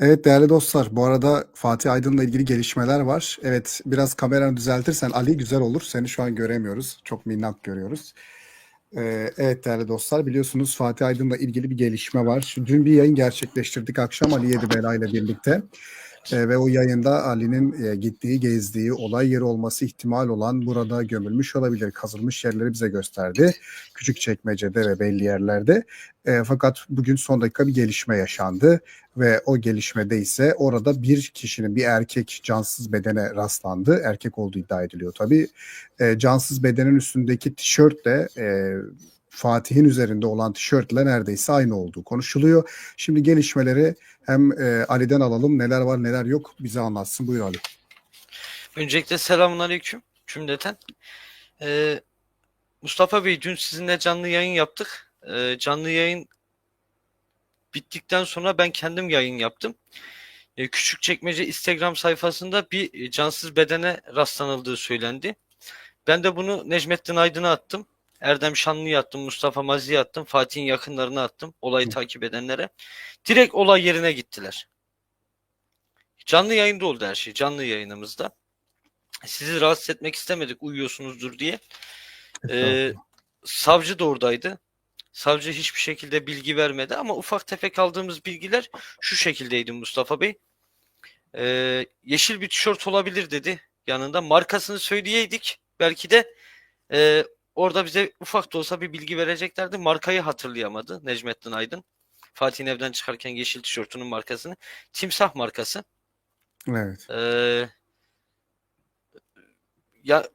Evet değerli dostlar, bu arada Fatih Aydın'la ilgili gelişmeler var. Evet, biraz kameranı düzeltirsen Ali güzel olur. Seni şu an göremiyoruz. Çok minnak görüyoruz. Ee, evet değerli dostlar, biliyorsunuz Fatih Aydın'la ilgili bir gelişme var. Dün bir yayın gerçekleştirdik akşam Ali Yedibela ile birlikte. Ee, ve o yayında Ali'nin e, gittiği, gezdiği, olay yeri olması ihtimal olan burada gömülmüş olabilir, kazılmış yerleri bize gösterdi. Küçük çekmecede ve belli yerlerde. E, fakat bugün son dakika bir gelişme yaşandı ve o gelişmede ise orada bir kişinin bir erkek cansız bedene rastlandı. Erkek olduğu iddia ediliyor tabii. E, cansız bedenin üstündeki tişörtle e, Fatih'in üzerinde olan tişörtle neredeyse aynı olduğu konuşuluyor. Şimdi gelişmeleri hem e, Ali'den alalım. Neler var neler yok bize anlatsın. Buyur Ali. Öncelikle selamun aleyküm cümleten. Ee, Mustafa Bey dün sizinle canlı yayın yaptık. Ee, canlı yayın bittikten sonra ben kendim yayın yaptım. Ee, Küçükçekmece Instagram sayfasında bir cansız bedene rastlanıldığı söylendi. Ben de bunu Necmettin Aydın'a attım. Erdem Şanlı'ya attım, Mustafa Mazi'ye attım, Fatih'in yakınlarına attım, olayı takip edenlere. Direkt olay yerine gittiler. Canlı yayında oldu her şey, canlı yayınımızda. Sizi rahatsız etmek istemedik uyuyorsunuzdur diye. Ee, savcı da oradaydı. Savcı hiçbir şekilde bilgi vermedi ama ufak tefek aldığımız bilgiler şu şekildeydi Mustafa Bey. Ee, yeşil bir tişört olabilir dedi yanında. Markasını söyleyeydik. Belki de e, orada bize ufak da olsa bir bilgi vereceklerdi. Markayı hatırlayamadı Necmettin Aydın. Fatih'in evden çıkarken yeşil tişörtünün markasını. Timsah markası. Evet. Ee, ya Peki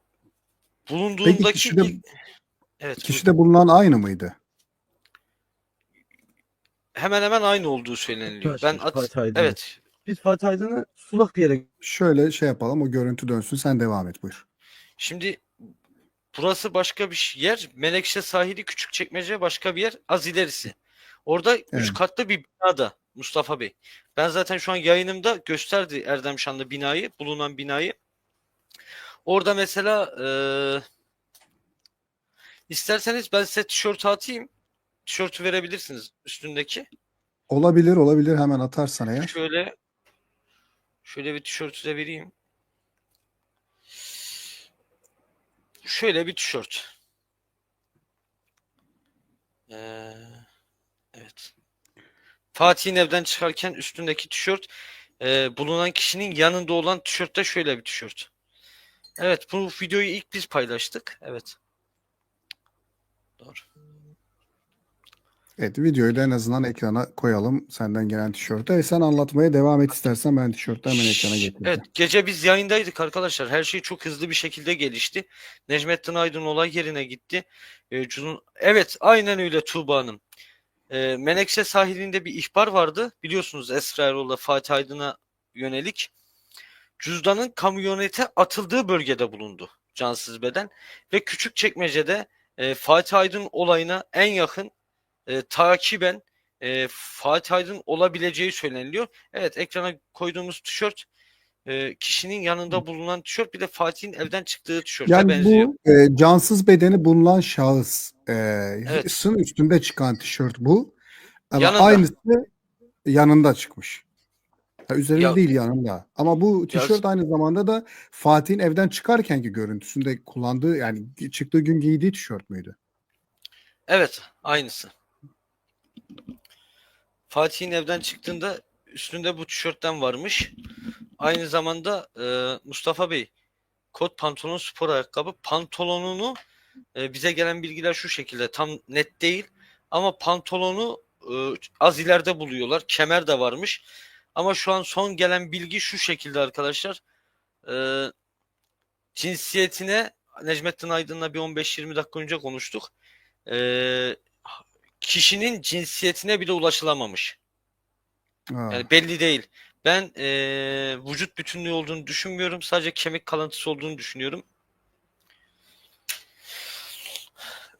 bulunduğundaki kişide, ilk- evet kişide bulunan aynı mıydı? hemen hemen aynı olduğu söyleniliyor. Ben at Fatih evet Biz Fatih Aydın'ı sulak bir yere Şöyle şey yapalım o görüntü dönsün sen devam et buyur. şimdi burası başka bir yer. Menekşe sahili Küçükçekmece başka bir yer. Az ilerisi. Orada üç Evet. katlı bir binada Mustafa Bey. Ben zaten şu an yayınımda gösterdi Erdem Şanlı binayı, bulunan binayı. Orada mesela eee, isterseniz ben size tişört atayım. Tişörtü verebilirsiniz üstündeki. Olabilir olabilir hemen atarsan eğer. Şöyle şöyle bir tişörtü de vereyim. Şöyle bir tişört. Ee, evet. Fatih'in evden çıkarken üstündeki tişört e, bulunan kişinin yanında olan tişörtte şöyle bir tişört. Evet bu videoyu ilk biz paylaştık. Evet. Doğru. Evet videoyu da en azından ekrana koyalım senden gelen tişörtü. E sen anlatmaya devam et istersen ben tişörtü hemen ekrana getireceğim. Evet gece biz yayındaydık arkadaşlar. Her şey çok hızlı bir şekilde gelişti. Necmettin Aydın olay yerine gitti. Ee, Cunun... Evet aynen öyle Tuğba Hanım. Ee, Menekşe sahilinde bir ihbar vardı. Biliyorsunuz Esra Erol'la Fatih Aydın'a yönelik. Cüzdanın kamyonete atıldığı bölgede bulundu cansız beden. Ve Küçükçekmece'de e, Fatih Aydın olayına en yakın e, takiben e, Fatih Aydın olabileceği söyleniliyor. Evet ekrana koyduğumuz tişört e, kişinin yanında bulunan tişört bir de Fatih'in evden çıktığı tişörte Yani benziyor. bu e, cansız bedeni bulunan şahıs e, Evet. üstünde çıkan tişört bu. Ama Yanında. aynısı yanında çıkmış. Ya üzerinde Ya- değil yanında. Ama bu Ya- tişört aynı zamanda da Fatih'in evden çıkarkenki görüntüsünde kullandığı yani çıktığı gün giydiği tişört müydü? Evet aynısı. Fatih'in evden çıktığında üstünde bu tişörtten varmış. Aynı zamanda e, Mustafa Bey kot pantolon spor ayakkabı pantolonunu e, bize gelen bilgiler şu şekilde tam net değil ama pantolonu e, az ileride buluyorlar. Kemer de varmış. Ama şu an son gelen bilgi şu şekilde arkadaşlar. E, cinsiyetine Necmettin Aydın'la bir 15-20 dakika önce konuştuk. E, kişinin cinsiyetine bile ulaşılamamış. Ha. Yani belli değil. Ben e, vücut bütünlüğü olduğunu düşünmüyorum. Sadece kemik kalıntısı olduğunu düşünüyorum.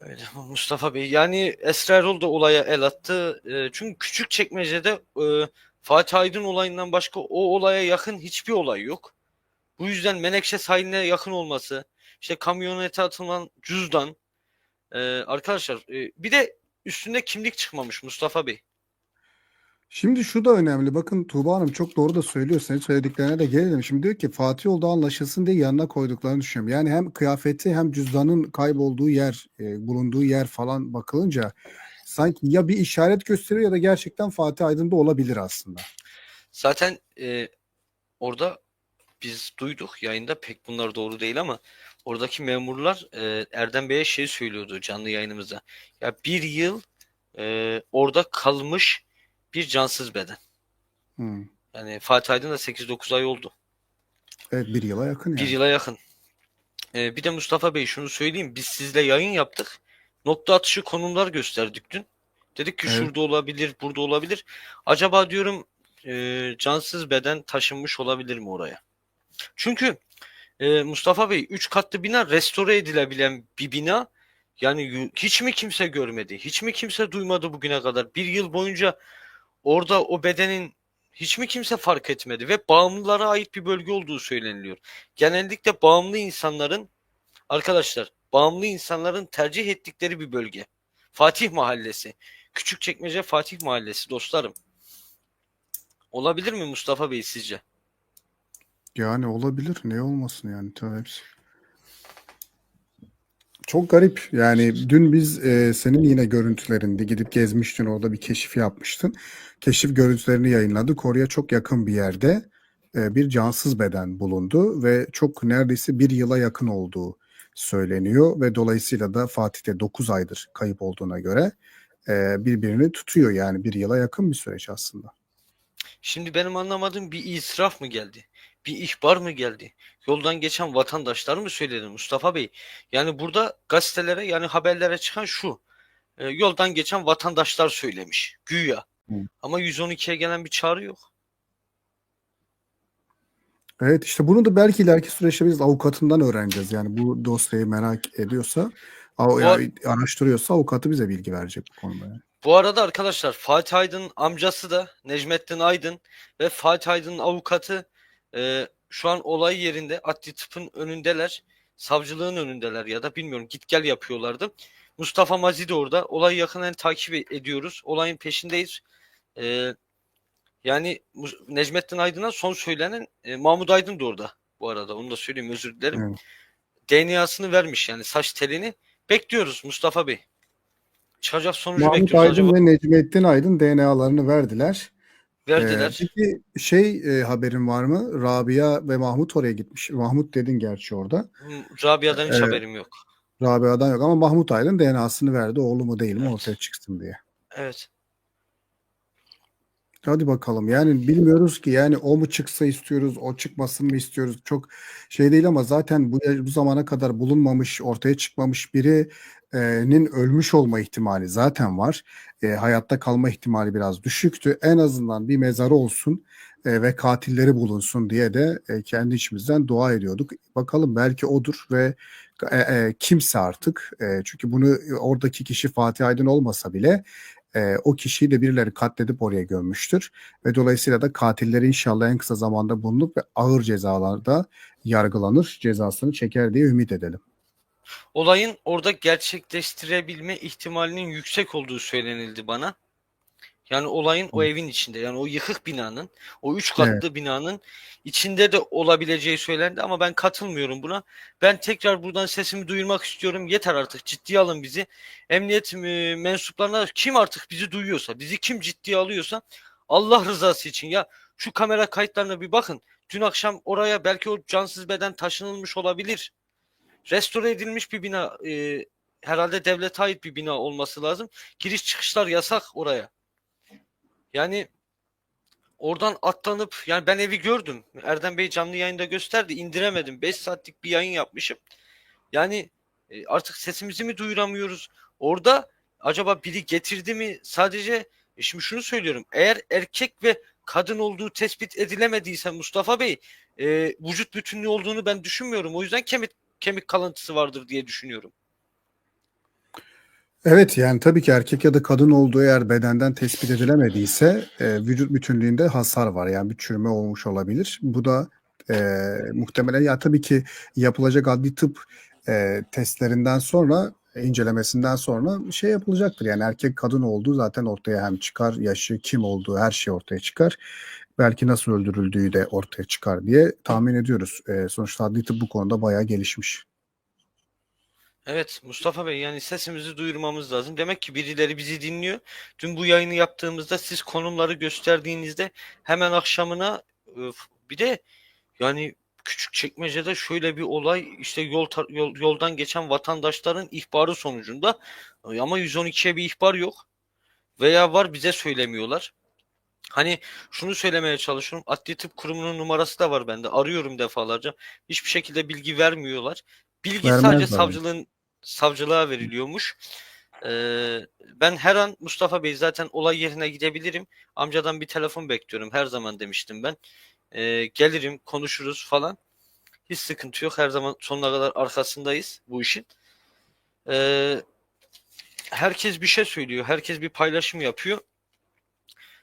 Öyle Mustafa Bey. Yani Esra Erol da olaya el attı. E, çünkü küçük çekmecede e, Fatih Aydın olayından başka o olaya yakın hiçbir olay yok. Bu yüzden Menekşe sahiline yakın olması, işte kamyonete atılan cüzdan, e, arkadaşlar e, bir de üstünde kimlik çıkmamış Mustafa Bey. Şimdi şu da önemli. Bakın Tuğba Hanım çok doğru da söylüyor. Senin söylediklerine de gelelim. Şimdi diyor ki Fatih Yolda anlaşılsın diye yanına koyduklarını düşünüyorum. Yani hem kıyafeti hem cüzdanın kaybolduğu yer, e, bulunduğu yer falan bakılınca sanki ya bir işaret gösteriyor ya da gerçekten Fatih Aydın'da olabilir aslında. Zaten e, orada biz duyduk yayında pek bunlar doğru değil ama oradaki memurlar e, Erdem Bey'e şey söylüyordu canlı yayınımızda. Ya bir yıl e, orada kalmış bir cansız beden. Hmm. Yani Fatih Aydın da 8-9 ay oldu. Evet bir yıla yakın Bir yani. yıla yakın. Ee, bir de Mustafa Bey şunu söyleyeyim. Biz sizle yayın yaptık. Nokta atışı konumlar gösterdik dün. Dedik ki Evet. şurada olabilir, burada olabilir. Acaba diyorum e, cansız beden taşınmış olabilir mi oraya? Çünkü e, Mustafa Bey 3 katlı bina restore edilebilen bir bina. Yani hiç mi kimse görmedi? Hiç mi kimse duymadı bugüne kadar? Bir yıl boyunca orada o bedenin hiç mi kimse fark etmedi? Ve bağımlılara ait bir bölge olduğu söyleniliyor genellikle bağımlı insanların arkadaşlar bağımlı insanların tercih ettikleri bir bölge. Fatih Mahallesi. Küçükçekmece Fatih Mahallesi dostlarım. Olabilir mi Mustafa Bey sizce? Yani olabilir. Ne olmasın yani. Tabii. Çok garip. Yani dün biz e, senin yine görüntülerinde gidip gezmiştin orada bir keşif yapmıştın. Keşif görüntülerini yayınladık. Oraya çok yakın bir yerde e, bir cansız beden bulundu ve çok neredeyse bir yıla yakın olduğu söyleniyor ve dolayısıyla da Fatih'te 9 aydır kayıp olduğuna göre e, birbirini tutuyor yani bir yıla yakın bir süreç aslında. Şimdi benim anlamadığım bir israf mı geldi? Bir ihbar mı geldi? Yoldan geçen vatandaşlar mı söyledi Mustafa Bey? Yani burada gazetelere yani haberlere çıkan şu. E, yoldan geçen vatandaşlar söylemiş. Güya. Hı. Ama 112'ye gelen bir çağrı yok. Evet işte bunu da belki ileriki süreçte biz avukatından öğreneceğiz. Yani bu dosyayı merak ediyorsa, av- Bu ar- ya- araştırıyorsa avukatı bize bilgi verecek bu konuda. Yani. Bu arada arkadaşlar Fatih Aydın'ın amcası da Necmettin Aydın ve Fatih Aydın'ın avukatı e, şu an olay yerinde adli tıpın önündeler. Savcılığın önündeler ya da bilmiyorum git gel yapıyorlardı. Mustafa Mazi de orada. Olayı yakından takip ediyoruz. Olayın peşindeyiz. E, yani Necmettin Aydın'a son söylenen e, Mahmut Aydın da orada bu arada. Onu da söyleyeyim özür dilerim. Evet. DNA'sını vermiş yani saç telini. Bekliyoruz Mustafa Bey. Çıkacak sonucu Mahmut bekliyoruz. Aydın Acaba ve Necmettin Aydın DNA'larını verdiler. Verdiler. Ee, peki şey e, haberin var mı? Rabia ve Mahmut oraya gitmiş. Mahmut dedin gerçi orada. Hmm, Rabia'dan hiç Evet. haberim yok. Rabia'dan yok ama Mahmut Aydın DNA'sını verdi. Oğlu mu değil mi Evet. ortaya çıksın diye. Evet. Hadi bakalım. Yani bilmiyoruz ki yani o mu çıksa istiyoruz, o çıkmasın mı istiyoruz. Çok şey değil ama zaten bu, bu zamana kadar bulunmamış, ortaya çıkmamış birinin ölmüş olma ihtimali zaten var. E, hayatta kalma ihtimali biraz düşüktü. En azından bir mezarı olsun e, ve katilleri bulunsun diye de e, kendi içimizden dua ediyorduk. Bakalım belki odur ve e, e, kimse artık e, çünkü bunu oradaki kişi Fatih Aydın olmasa bile e, o kişiyi de birileri katledip oraya gömmüştür. Ve dolayısıyla da katilleri inşallah en kısa zamanda bulunup ve ağır cezalarda yargılanır, cezasını çeker diye ümit edelim. Olayın orada gerçekleştirebilme ihtimalinin yüksek olduğu söylenildi bana. Yani olayın o evin içinde yani o yıkık binanın o üç katlı binanın içinde de olabileceği söylendi ama ben katılmıyorum buna. Ben tekrar buradan sesimi duyurmak istiyorum. Yeter artık ciddiye alın bizi. Emniyet e, mensuplarına kim artık bizi duyuyorsa, bizi kim ciddiye alıyorsa Allah rızası için ya şu kamera kayıtlarına bir bakın. Dün akşam oraya belki o cansız beden taşınılmış olabilir. Restore edilmiş bir bina e, herhalde devlete ait bir bina olması lazım. Giriş çıkışlar yasak oraya. Yani oradan atlanıp yani ben evi gördüm. Erdem Bey canlı yayında gösterdi. indiremedim. 5 saatlik bir yayın yapmışım. Yani e, artık sesimizi mi duyuramıyoruz? Orada acaba biri getirdi mi? Sadece e, şimdi şunu söylüyorum. Eğer erkek ve kadın olduğu tespit edilemediyse Mustafa Bey e, vücut bütünlüğü olduğunu ben düşünmüyorum. O yüzden kemik kemik kalıntısı vardır diye düşünüyorum. Evet yani tabii ki erkek ya da kadın olduğu eğer bedenden tespit edilemediyse e, vücut bütünlüğünde hasar var. Yani bir çürüme olmuş olabilir. Bu da e, muhtemelen ya tabii ki yapılacak adli tıp e, testlerinden sonra incelemesinden sonra şey yapılacaktır. Yani erkek kadın olduğu zaten ortaya hem çıkar, yaşı kim olduğu her şey ortaya çıkar. Belki nasıl öldürüldüğü de ortaya çıkar diye tahmin ediyoruz. E, sonuçta adli tıp bu konuda bayağı gelişmiş. Evet Mustafa Bey yani sesimizi duyurmamız lazım. Demek ki birileri bizi dinliyor. Dün bu yayını yaptığımızda siz konumları gösterdiğinizde hemen akşamına bir de yani küçük çekmecede şöyle bir olay işte yol, yol- yoldan geçen vatandaşların ihbarı sonucunda ama 112'ye bir ihbar yok veya var bize söylemiyorlar. Hani şunu söylemeye çalışıyorum. Adli Tıp Kurumu'nun numarası da var bende. Arıyorum defalarca. Hiçbir şekilde bilgi vermiyorlar. Bilgi Vermez sadece zaten. savcılığın savcılığa veriliyormuş. Ee, ben her an Mustafa Bey zaten olay yerine gidebilirim. Amcadan bir telefon bekliyorum. Her zaman demiştim ben. Ee, gelirim, konuşuruz falan. Hiç sıkıntı yok. Her zaman sonuna kadar arkasındayız bu işin. Ee, herkes bir şey söylüyor. Herkes bir paylaşım yapıyor.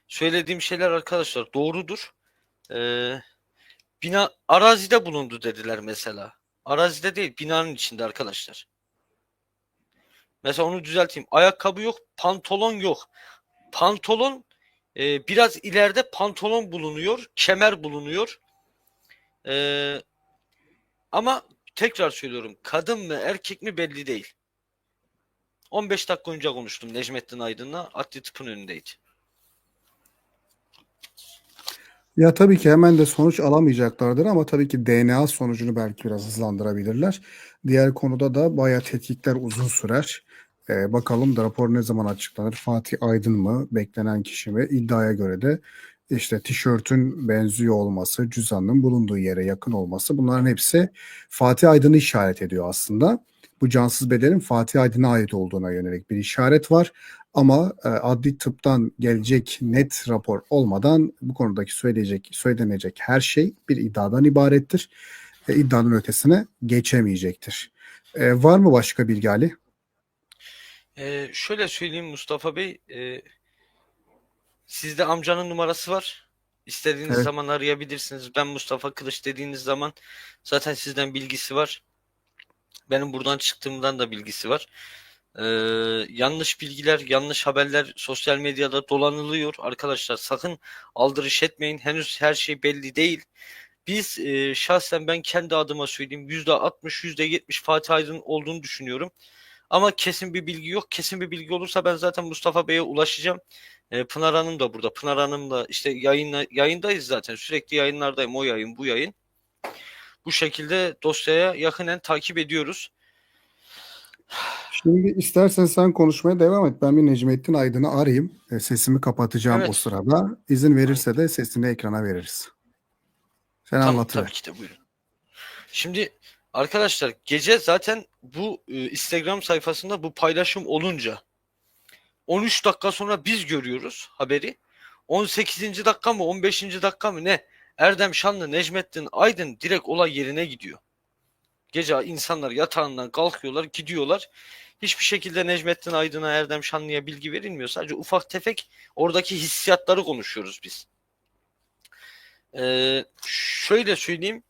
Söylediğim şeyler arkadaşlar doğrudur. Ee, bina arazide bulundu dediler mesela. Arazide değil, binanın içinde arkadaşlar. Mesela onu düzelteyim. Ayakkabı yok, pantolon yok. Pantolon e, biraz ileride pantolon bulunuyor, kemer bulunuyor. Ee, ama tekrar söylüyorum, kadın mı erkek mi belli değil. 15 dakika önce konuştum Necmettin Aydın'la. Adli tıpın önündeydi. Ya tabii ki hemen de sonuç alamayacaklardır ama tabii ki DNA sonucunu belki biraz hızlandırabilirler. Diğer konuda da bayağı tetkikler uzun sürer. Ee, bakalım da rapor ne zaman açıklanır? Fatih Aydın mı? Beklenen kişi mi? İddiaya göre de işte tişörtün benziyor olması, cüzdanın bulunduğu yere yakın olması bunların hepsi Fatih Aydın'ı işaret ediyor aslında. Bu cansız bedenin Fatih Aydın'a ait olduğuna yönelik bir işaret var. Ama e, adli tıptan gelecek net rapor olmadan bu konudaki söyleyecek, söylenecek her şey bir iddiadan ibarettir. E, iddianın ötesine geçemeyecektir. E, var mı başka bilgi Ali? Ee, şöyle söyleyeyim Mustafa Bey. e, sizde amcanın numarası var. İstediğiniz Evet. zaman arayabilirsiniz. Ben Mustafa Kılıç dediğiniz zaman zaten sizden bilgisi var. Benim buradan çıktığımdan da bilgisi var. Ee, yanlış bilgiler, yanlış haberler sosyal medyada dolanılıyor. Arkadaşlar sakın aldırış etmeyin. Henüz her şey belli değil. Biz e, şahsen ben kendi adıma söyleyeyim %60, %70 Fatih Aydın olduğunu düşünüyorum. Ama kesin bir bilgi yok. Kesin bir bilgi olursa ben zaten Mustafa Bey'e ulaşacağım. E, Pınar Hanım da burada. Pınar Hanım da işte yayınla, yayındayız zaten. Sürekli yayınlardayım. O yayın, bu yayın. Bu şekilde dosyaya yakinen takip ediyoruz. Şimdi istersen sen konuşmaya devam et. Ben bir Necmettin Aydın'ı arayayım. E, sesimi kapatacağım Evet. o sırada. İzin verirse de sesini ekrana veririz. Sen Tamam, anlatıver. tabii ki de buyurun. Şimdi arkadaşlar gece zaten bu e, Instagram sayfasında bu paylaşım olunca 13 dakika sonra biz görüyoruz haberi. 18. dakika mı 15. dakika mı ne? Erdem Şanlı, Necmettin Aydın direkt olay yerine gidiyor. Gece insanlar yatağından kalkıyorlar, gidiyorlar. Hiçbir şekilde Necmettin Aydın'a, Erdem Şanlı'ya bilgi verilmiyor. Sadece ufak tefek oradaki hissiyatları konuşuyoruz biz. Ee, şöyle söyleyeyim.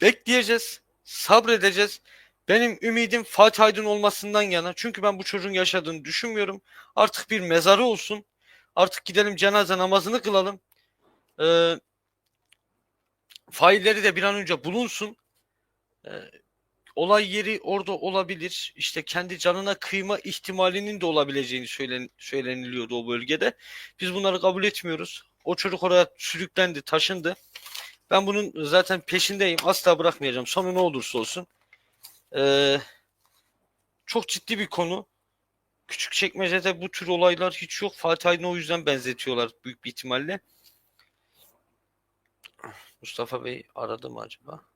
Bekleyeceğiz, sabredeceğiz. Benim ümidim Fatih Aydın olmasından yana. Çünkü ben bu çocuğun yaşadığını düşünmüyorum. Artık bir mezarı olsun. Artık gidelim cenaze namazını kılalım. Ee, failleri de bir an önce bulunsun. Ee, olay yeri orada olabilir. İşte kendi canına kıyma ihtimalinin de olabileceğini söylen, söyleniliyordu o bölgede. Biz bunları kabul etmiyoruz. O çocuk oraya sürüklendi, taşındı. Ben bunun zaten peşindeyim. Asla bırakmayacağım. Sonu ne olursa olsun. Ee, çok ciddi bir konu. Küçükçekmece'de bu tür olaylar hiç yok. Fatih Aydın'ı o yüzden benzetiyorlar büyük bir ihtimalle. Mustafa Bey aradı mı acaba?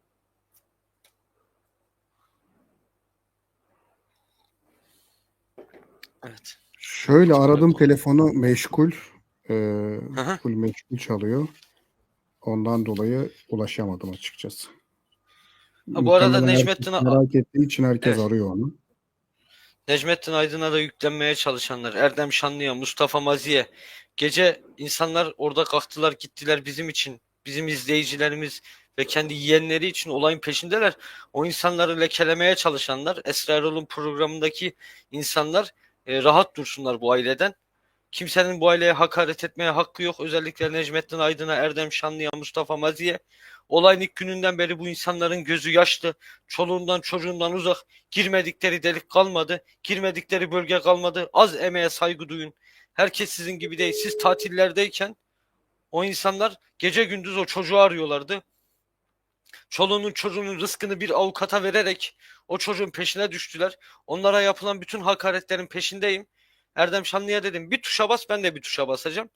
Evet. Şöyle aradım telefonu meşgul. Hı. full meşgul çalıyor. Ondan dolayı ulaşamadım açıkçası. Ha, bu arada Muhtemelen herkes merak ettiği için herkes Evet. arıyor onu. Necmettin Aydın'a da yüklenmeye çalışanlar, Erdem Şanlı'ya, Mustafa Mazi'ye. Gece insanlar orada kalktılar gittiler bizim için. Bizim izleyicilerimiz ve kendi yeğenleri için olayın peşindeler. O insanları lekelemeye çalışanlar, Esra Erol'un programındaki insanlar e, rahat dursunlar bu aileden. Kimsenin bu aileye hakaret etmeye hakkı yok. Özellikle Necmettin Aydın'a, Erdem Şanlı'ya, Mustafa Mazi'ye. Olayın ilk gününden beri bu insanların gözü yaşlı. Çoluğundan çocuğundan uzak. Girmedikleri delik kalmadı. Girmedikleri bölge kalmadı. Az emeğe saygı duyun. Herkes sizin gibi değil. Siz tatillerdeyken o insanlar gece gündüz o çocuğu arıyorlardı. Çoluğunun çocuğunun rızkını bir avukata vererek o çocuğun peşine düştüler. Onlara yapılan bütün hakaretlerin peşindeyim. Erdem Şanlı'ya dedim bir tuşa bas ben de bir tuşa basacağım.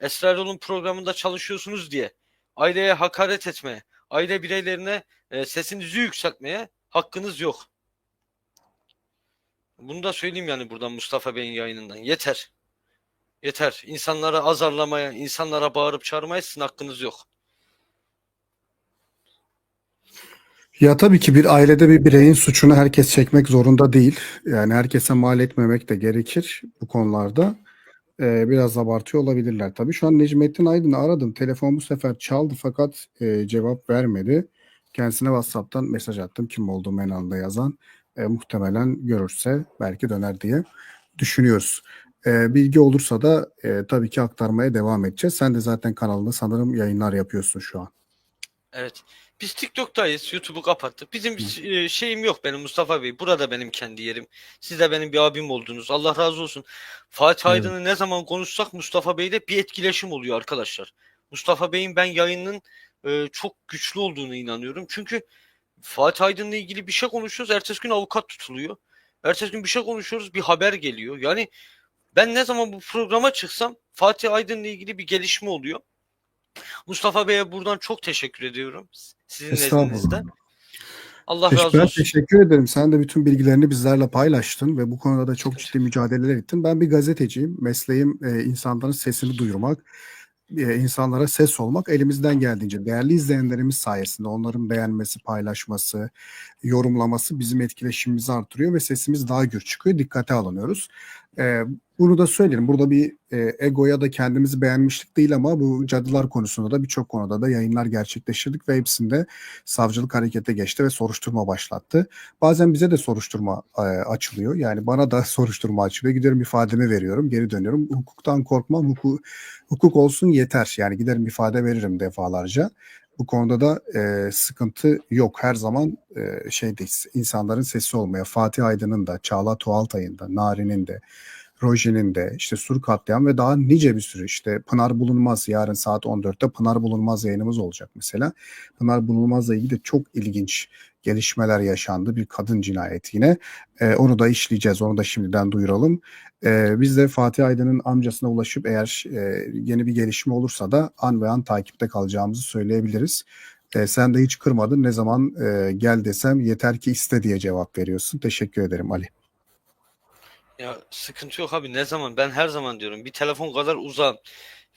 Esra Erol'un programında çalışıyorsunuz diye aileye hakaret etmeye, aile bireylerine e, sesinizi yükseltmeye hakkınız yok. Bunu da söyleyeyim yani buradan Mustafa Bey'in yayınından. Yeter. Yeter. İnsanları azarlamaya, insanlara bağırıp çağırmaya sizin hakkınız yok. Ya tabii ki bir ailede bir bireyin suçunu herkes çekmek zorunda değil. Yani herkese mal etmemek de gerekir bu konularda. Ee, biraz abartıyor olabilirler. Tabii şu an Necmettin Aydın'ı aradım. Telefon bu sefer çaldı fakat e, cevap vermedi. Kendisine WhatsApp'tan mesaj attım kim olduğu menalda yazan. E, muhtemelen görürse belki döner diye düşünüyoruz. E, bilgi olursa da e, tabii ki aktarmaya devam edeceğiz. Sen de zaten kanalında sanırım yayınlar yapıyorsun şu an. Evet. Biz TikTok'tayız. YouTube'u kapattık. Bizim bir e, şeyim yok benim Mustafa Bey. Burada benim kendi yerim. Siz de benim bir abim oldunuz. Allah razı olsun. Fatih Evet. Aydın'ı ne zaman konuşsak Mustafa Bey'le bir etkileşim oluyor arkadaşlar. Mustafa Bey'in ben yayının e, çok güçlü olduğunu inanıyorum. Çünkü Fatih Aydın'la ilgili bir şey konuşuyoruz. Ertesi gün avukat tutuluyor. Ertesi gün bir şey konuşuyoruz. Bir haber geliyor. Yani ben ne zaman bu programa çıksam Fatih Aydın'la ilgili bir gelişme oluyor. Mustafa Bey'e buradan çok teşekkür ediyorum. Sizin nezdinizde. Allah Teş- razı olsun. teşekkür ederim. Sen de bütün bilgilerini bizlerle paylaştın ve bu konuda da çok ciddi mücadeleler ettin. Ben bir gazeteciyim. Mesleğim e, insanların sesini duyurmak, e, insanlara ses olmak elimizden geldiğince. Değerli izleyenlerimiz sayesinde onların beğenmesi, paylaşması, yorumlaması bizim etkileşimimizi artırıyor ve sesimiz daha gür çıkıyor. Dikkate alınıyoruz. E, bunu da söyleyelim. Burada bir e, egoya da kendimizi beğenmişlik değil ama bu cadılar konusunda da birçok konuda da yayınlar gerçekleştirdik ve hepsinde savcılık harekete geçti ve soruşturma başlattı. Bazen bize de soruşturma e, açılıyor. Yani bana da soruşturma açılıyor. Giderim ifademi veriyorum, geri dönüyorum. Hukuktan korkmam. Hukuk, hukuk olsun yeter. Yani giderim ifade veririm defalarca. Bu konuda da e, sıkıntı yok. Her zaman e, şeydeyiz. İnsanların sesi olmaya. Fatih Aydın'ın da, Çağla Tuğaltay'ın da, Nari'nin de, Roje'nin de, işte Sur Katliam ve daha nice bir sürü işte Pınar Bulunmaz yarın saat 14'te Pınar Bulunmaz yayınımız olacak mesela. Pınar Bulunmaz'la ilgili de çok ilginç gelişmeler yaşandı. Bir kadın cinayeti yine. Ee, onu da işleyeceğiz. Onu da şimdiden duyuralım. Ee, biz de Fatih Aydın'ın amcasına ulaşıp eğer e, yeni bir gelişme olursa da an ve an takipte kalacağımızı söyleyebiliriz. Ee, sen de hiç kırmadın. Ne zaman e, gel desem yeter ki iste diye cevap veriyorsun. Teşekkür ederim Ali. Ya sıkıntı yok abi ne zaman ben her zaman diyorum bir telefon kadar uzağım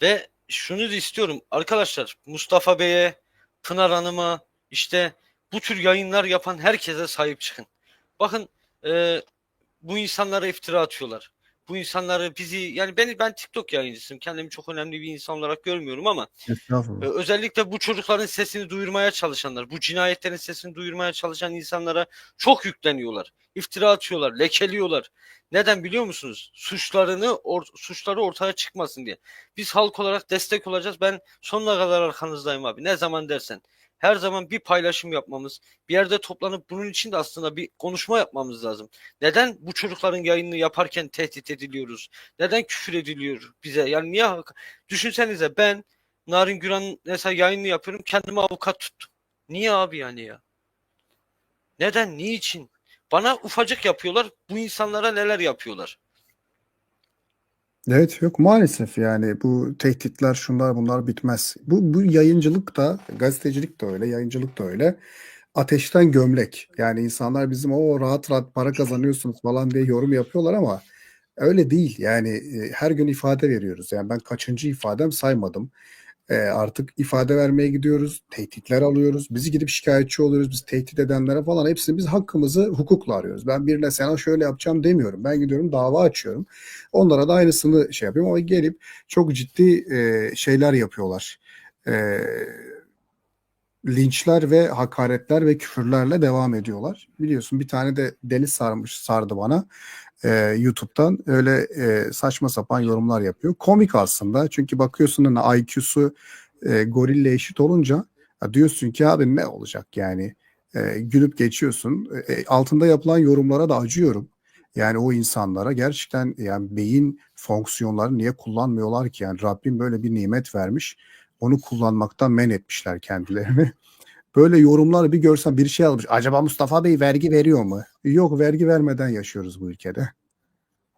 ve şunu da istiyorum arkadaşlar Mustafa Bey'e Pınar Hanım'a işte bu tür yayınlar yapan herkese sahip çıkın. Bakın e, bu insanlara iftira atıyorlar. Bu insanları bizi yani beni ben TikTok yayıncısıyım. Kendimi çok önemli bir insan olarak görmüyorum ama ee, Özellikle bu çocukların sesini duyurmaya çalışanlar, bu cinayetlerin sesini duyurmaya çalışan insanlara çok yükleniyorlar. İftira atıyorlar, lekeliyorlar. Neden biliyor musunuz? Suçlarını or- suçları ortaya çıkmasın diye. Biz halk olarak destek olacağız. Ben sonuna kadar arkanızdayım abi. Ne zaman dersen. Her zaman bir paylaşım yapmamız, bir yerde toplanıp bunun için de aslında bir konuşma yapmamız lazım. Neden bu çocukların yayınını yaparken tehdit ediliyoruz? Neden küfür ediliyor bize? Yani niye düşünsenize ben Narin Güran mesela yayını yapıyorum kendime avukat tuttum. Niye abi yani ya? Neden? Niçin? Bana ufacık yapıyorlar. Bu insanlara neler yapıyorlar? Evet yok maalesef yani bu tehditler şunlar bunlar bitmez. Bu, bu yayıncılık da gazetecilik de öyle yayıncılık da öyle. Ateşten gömlek yani insanlar bizim o rahat rahat para kazanıyorsunuz falan diye yorum yapıyorlar ama öyle değil yani e, her gün ifade veriyoruz. Yani ben kaçıncı ifadem saymadım. E, artık ifade vermeye gidiyoruz, tehditler alıyoruz. Bizi gidip şikayetçi oluyoruz. Biz tehdit edenlere falan hepsini biz hakkımızı hukukla arıyoruz. Ben birine sana şöyle yapacağım demiyorum. Ben gidiyorum dava açıyorum. Onlara da aynısını şey yapıyorum ama gelip çok ciddi e, şeyler yapıyorlar. E, linçler ve hakaretler ve küfürlerle devam ediyorlar. Biliyorsun bir tane de deli sarmış sardı bana e, YouTube'dan öyle e, saçma sapan yorumlar yapıyor. Komik aslında çünkü bakıyorsun hani IQ'su e, gorille eşit olunca ya diyorsun ki abi ne olacak yani E, gülüp geçiyorsun. E, altında yapılan yorumlara da acıyorum. Yani o insanlara gerçekten yani beyin fonksiyonlarını niye kullanmıyorlar ki? Yani Rabbim böyle bir nimet vermiş. Onu kullanmaktan men etmişler kendilerini. Böyle yorumları bir görsen bir şey almış. Acaba Mustafa Bey vergi veriyor mu? Yok vergi vermeden yaşıyoruz bu ülkede.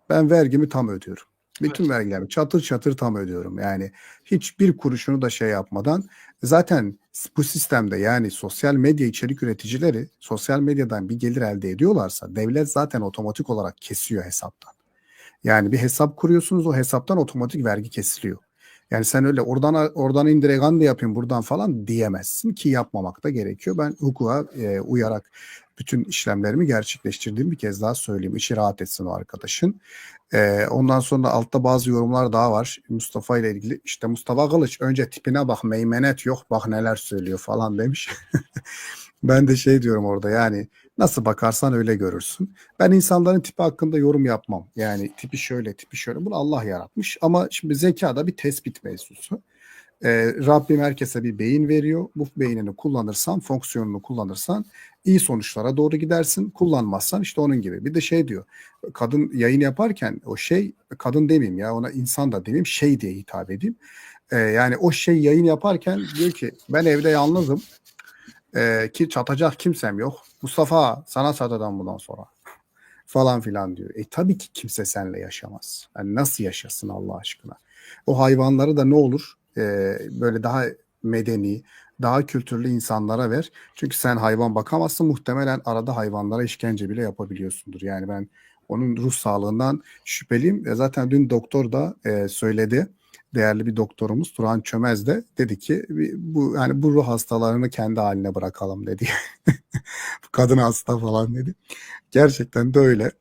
Ben vergimi tam ödüyorum. Bütün vergilerimi çatır çatır tam ödüyorum. Yani hiçbir kuruşunu da şey yapmadan zaten bu sistemde yani sosyal medya içerik üreticileri sosyal medyadan bir gelir elde ediyorlarsa devlet zaten otomatik olarak kesiyor hesaptan. Yani bir hesap kuruyorsunuz o hesaptan otomatik vergi kesiliyor. Yani sen öyle oradan oradan indiregan da yapayım buradan falan diyemezsin ki yapmamak da gerekiyor. Ben hukuka e, uyarak bütün işlemlerimi gerçekleştirdiğimi bir kez daha söyleyeyim. İçi rahat etsin o arkadaşın. E, ondan sonra altta bazı yorumlar daha var. Mustafa ile ilgili. İşte Mustafa Kılıç önce tipine bak meymenet yok bak neler söylüyor falan demiş. ben de şey diyorum orada yani nasıl bakarsan öyle görürsün. Ben insanların tipi hakkında yorum yapmam. Yani tipi şöyle tipi şöyle bunu Allah yaratmış. Ama şimdi zeka da bir tespit mevzusu. Ee, Rabbim herkese bir beyin veriyor. Bu beynini kullanırsan, fonksiyonunu kullanırsan iyi sonuçlara doğru gidersin. Kullanmazsan işte onun gibi. Bir de şey diyor. Kadın yayın yaparken o şey kadın demeyeyim ya ona insan da demeyeyim şey diye hitap edeyim. Ee, yani o şey yayın yaparken diyor ki ben evde yalnızım. Ee, ki çatacak kimsem yok. Mustafa sana çatadan bundan sonra falan filan diyor. E tabii ki kimse seninle yaşamaz. Yani nasıl yaşasın Allah aşkına? O hayvanları da ne olur? e, böyle daha medeni, daha kültürlü insanlara ver. Çünkü sen hayvan bakamazsın. Muhtemelen arada hayvanlara işkence bile yapabiliyorsundur. Yani ben onun ruh sağlığından şüpheliyim. E, zaten dün doktor da e, söyledi. Değerli bir doktorumuz Turan Çömez de dedi ki bu yani bu ruh hastalarını kendi haline bırakalım dedi. bu kadın hasta falan dedi. Gerçekten de öyle.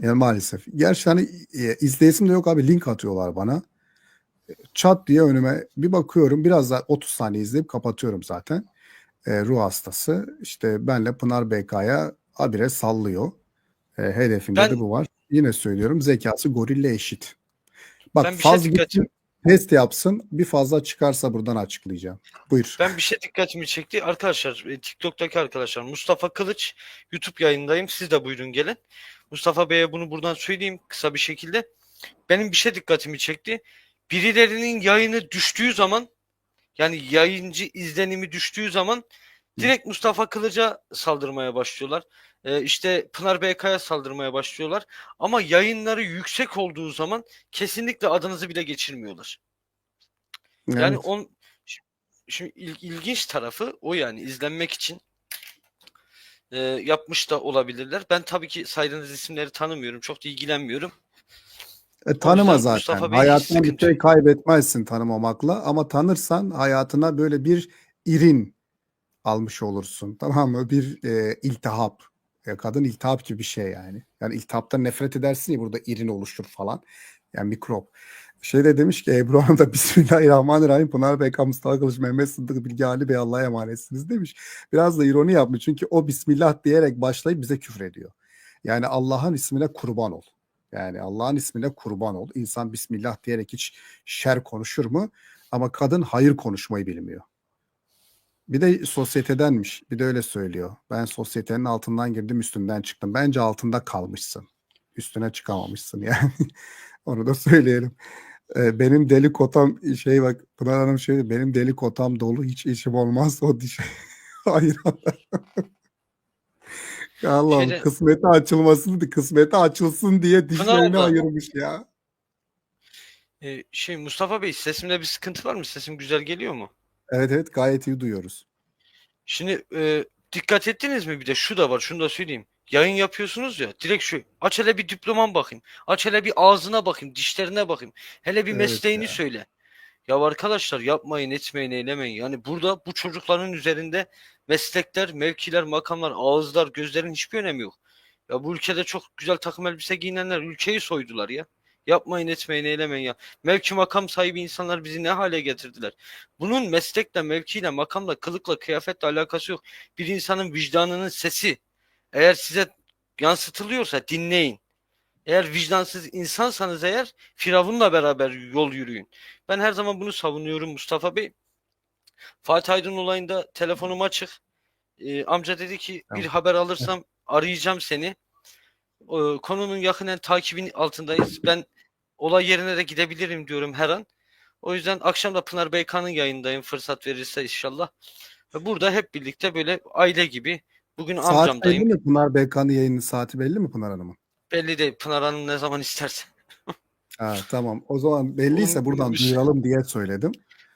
Yani maalesef. Gerçi hani e, izleyesim de yok abi link atıyorlar bana çat diye önüme bir bakıyorum biraz da 30 saniye izleyip kapatıyorum zaten. E, ruh hastası işte benle Pınar BK'ya habire sallıyor. E, hedefinde Ben- de bu var. Yine söylüyorum zekası gorille eşit. Bak Ben bir şey faz dikkat- gitsin, test yapsın bir fazla çıkarsa buradan açıklayacağım. Buyur. Ben bir şey dikkatimi çekti. Arkadaşlar e, TikTok'taki arkadaşlar Mustafa Kılıç YouTube yayındayım. Siz de buyurun gelin. Mustafa Bey'e bunu buradan söyleyeyim kısa bir şekilde. Benim bir şey dikkatimi çekti. Birilerinin yayını düştüğü zaman yani yayıncı izlenimi düştüğü zaman direkt Mustafa Kılıç'a saldırmaya başlıyorlar. Ee, işte Pınar BK'ya saldırmaya başlıyorlar. Ama yayınları yüksek olduğu zaman kesinlikle adınızı bile geçirmiyorlar. Yani Evet. on ş- şimdi il- ilginç tarafı o yani izlenmek için e, yapmış da olabilirler. Ben tabii ki saydığınız isimleri tanımıyorum. Çok da ilgilenmiyorum. E, tanıma zaten. Hayatına bir şey kaybetmezsin tanımamakla ama tanırsan hayatına böyle bir irin almış olursun. Tamam mı? Bir e, iltihap. E, kadın iltihap gibi bir şey yani. Yani iltihaptan nefret edersin ya burada irin oluşur falan. Yani mikrop. Şey de demiş ki Ebru Hanım da Bismillahirrahmanirrahim Pınar Bey, Mustafa Kılıç, Mehmet Sıddık, Bilge Ali Bey Allah'a emanetsiniz demiş. Biraz da ironi yapmış. Çünkü o Bismillah diyerek başlayıp bize küfür ediyor. Yani Allah'ın ismine kurban ol. Yani Allah'ın ismine kurban ol. İnsan Bismillah diyerek hiç şer konuşur mu? Ama kadın hayır konuşmayı bilmiyor. Bir de sosyetedenmiş. Bir de öyle söylüyor. Ben sosyetenin altından girdim üstünden çıktım. Bence altında kalmışsın. Üstüne çıkamamışsın yani. Onu da söyleyelim. Ee, benim deli kotam şey bak Pınar Hanım şey benim deli kotam dolu hiç işim olmaz o diş. Hayır. ya Allah'ım Şeyde- kısmeti açılmasın kısmeti açılsın diye dişlerini ayırmış ya. E, şey Mustafa Bey sesimde bir sıkıntı var mı? Sesim güzel geliyor mu? Evet evet gayet iyi duyuyoruz. Şimdi e, dikkat ettiniz mi bir de şu da var şunu da söyleyeyim. Yayın yapıyorsunuz ya direkt şu aç hele bir diploman bakayım. Aç hele bir ağzına bakayım dişlerine bakayım. Hele bir Evet mesleğini ya. söyle. Ya arkadaşlar yapmayın etmeyin eylemeyin. Yani burada bu çocukların üzerinde meslekler, mevkiler, makamlar, ağızlar, gözlerin hiçbir önemi yok. Ya bu ülkede çok güzel takım elbise giyinenler ülkeyi soydular ya. Yapmayın etmeyin eylemeyin ya. Mevki makam sahibi insanlar bizi ne hale getirdiler. Bunun meslekle, mevkiyle, makamla, kılıkla, kıyafetle alakası yok. Bir insanın vicdanının sesi eğer size yansıtılıyorsa dinleyin. Eğer vicdansız insansanız eğer Firavun'la beraber yol yürüyün. Ben her zaman bunu savunuyorum Mustafa Bey. Fatih Aydın olayında telefonum açık. Ee, amca dedi ki bir haber alırsam arayacağım seni. Ee, konunun yakinen takibin altındayız. Ben olay yerine de gidebilirim diyorum her an. O yüzden akşam da Pınar Beykan'ın yayındayım fırsat verirse inşallah. Ve burada hep birlikte böyle aile gibi. Bugün Saat belli amcamdayım. mi? Pınar Bekan'ın yayının saati belli mi Pınar Hanım'ın? Belli değil. Pınar Hanım ne zaman isterse. Ha, tamam. O zaman belliyse buradan duyuralım diye söyledim.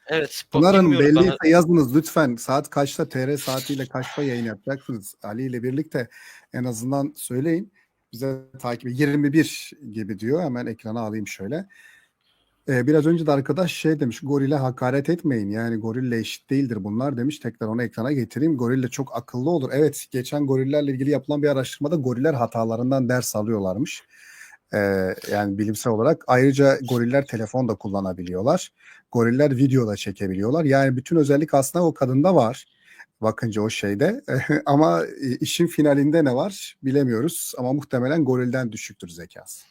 Evet. Pınar Hanım bilmiyorum belliyse bana- yazınız lütfen. Saat kaçta TR saatiyle kaçta yayın yapacaksınız? Ali ile birlikte en azından söyleyin. Bize takibi 21 gibi diyor. Hemen ekrana alayım şöyle. Ee, biraz önce de arkadaş şey demiş. Gorile hakaret etmeyin. Yani gorille eşit değildir bunlar demiş. Tekrar onu ekrana getireyim. Gorille çok akıllı olur. Evet geçen gorillerle ilgili yapılan bir araştırmada goriller hatalarından ders alıyorlarmış. Ee, yani bilimsel olarak. Ayrıca goriller telefon da kullanabiliyorlar. Goriller video da çekebiliyorlar. Yani bütün özellik aslında o kadında var. Bakınca o şeyde. Ama işin finalinde ne var bilemiyoruz. Ama muhtemelen gorilden düşüktür zekası.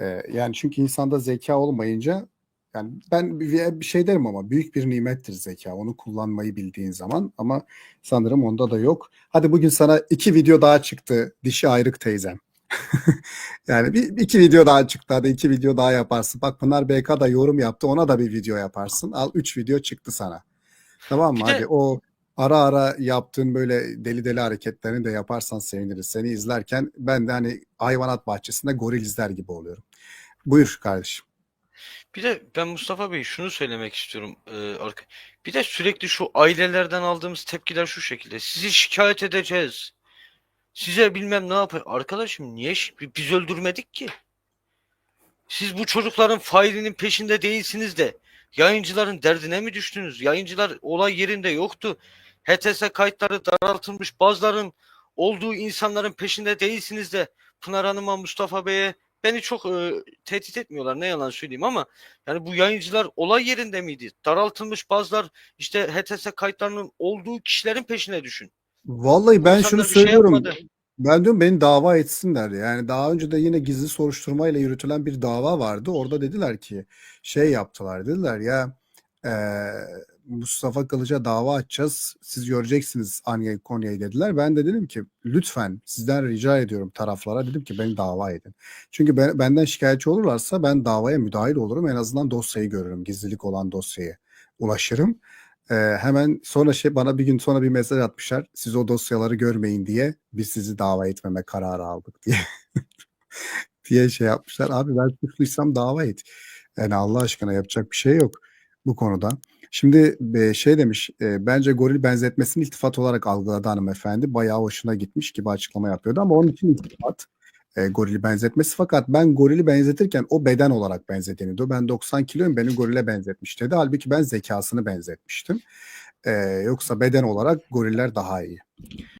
Ee, yani çünkü insanda zeka olmayınca yani ben bir şey derim ama büyük bir nimettir zeka. Onu kullanmayı bildiğin zaman ama sanırım onda da yok. Hadi bugün sana iki video daha çıktı. Dişi ayrık teyzem. yani bir, iki video daha çıktı. Hadi iki video daha yaparsın. Bak Pınar BK da yorum yaptı. Ona da bir video yaparsın. Al üç video çıktı sana. Tamam mı? Bir de- Hadi o ara ara yaptığın böyle deli deli hareketlerini de yaparsan seviniriz. Seni izlerken ben de hani hayvanat bahçesinde goril izler gibi oluyorum. Buyur kardeşim. Bir de ben Mustafa Bey şunu söylemek istiyorum. e, arka- bir de sürekli şu ailelerden aldığımız tepkiler şu şekilde. Sizi şikayet edeceğiz. Size bilmem ne yapar. Arkadaşım niye biz öldürmedik ki? Siz bu çocukların failinin peşinde değilsiniz de yayıncıların derdine mi düştünüz? Yayıncılar olay yerinde yoktu. HTS kayıtları daraltılmış. Bazıların olduğu insanların peşinde değilsiniz de Pınar Hanım'a, Mustafa Bey'e beni çok e, tehdit etmiyorlar ne yalan söyleyeyim ama yani bu yayıncılar olay yerinde miydi? Daraltılmış bazılar işte HTS kayıtlarının olduğu kişilerin peşine düşün. Vallahi ben İnsanlar şunu şey söylüyorum. yapmadı. Ben diyorum beni dava etsinler. Yani daha önce de yine gizli soruşturmayla yürütülen bir dava vardı. Orada dediler ki şey yaptılar. Dediler ya eee, Mustafa Kılıç'a dava açacağız. Siz göreceksiniz Anya Konya'yı dediler. Ben de dedim ki lütfen sizden rica ediyorum taraflara dedim ki beni dava edin. Çünkü ben, benden şikayetçi olurlarsa ben davaya müdahil olurum. En azından dosyayı görürüm. Gizlilik olan dosyayı ulaşırım. Ee, hemen sonra şey bana bir gün sonra bir mesaj atmışlar. Siz o dosyaları görmeyin diye biz sizi dava etmeme kararı aldık diye. diye şey yapmışlar. Abi ben suçluysam dava et. Yani Allah aşkına yapacak bir şey yok bu konuda. Şimdi şey demiş bence goril benzetmesini iltifat olarak algıladı hanımefendi. Bayağı hoşuna gitmiş gibi açıklama yapıyordu ama onun için iltifat e, gorili benzetmesi. Fakat ben gorili benzetirken o beden olarak benzeteni diyor. Ben 90 kiloyum beni gorile benzetmiş dedi. Halbuki ben zekasını benzetmiştim. E, yoksa beden olarak goriller daha iyi.